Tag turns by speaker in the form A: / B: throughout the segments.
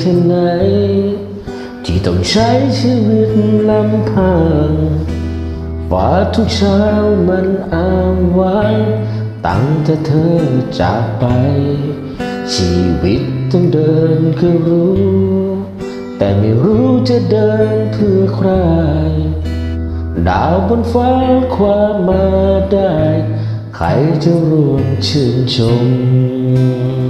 A: แค่ไหนที่ต้องใช้ชีวิตลำพังฟ้าทุกเช้ามันอ้างว้างตั้งแต่เธอจากไป ชีวิตต้องเดินก็รู้ แต่ไม่รู้จะเดินเพื่อใคร ดาวบนฟ้าความมาได้ ใครจะร่วมชื่นชม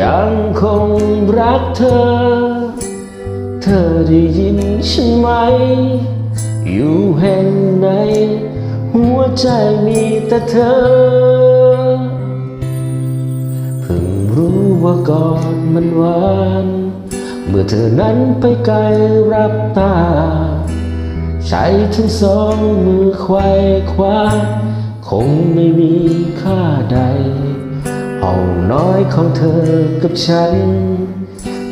A: ยังคงรักเธอ เธอได้ยินฉันไหม อยู่แห่งไหน หัวใจมีแต่เธอ เพิ่งรู้ว่าก่อนมันหวาน เมื่อเธอนั้นไปไกลรับตา ใช้ทั้งสองมือควายคว้าคงไม่มีค ของเธอกับฉัน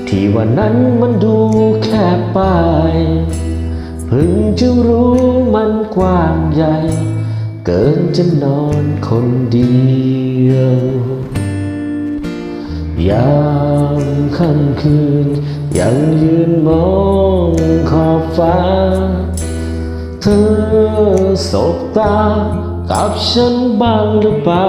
A: ที่วันนั้นมันดูแคบไปเพิ่งจะรู้มันกว้างใหญ่ เกินจะนอนคนเดียวยามค่ำคืน ยังยืนมองขอบฟ้า เธอสบตากับฉันบ้างหรือเปล่า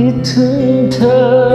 A: คิดถึงเธอ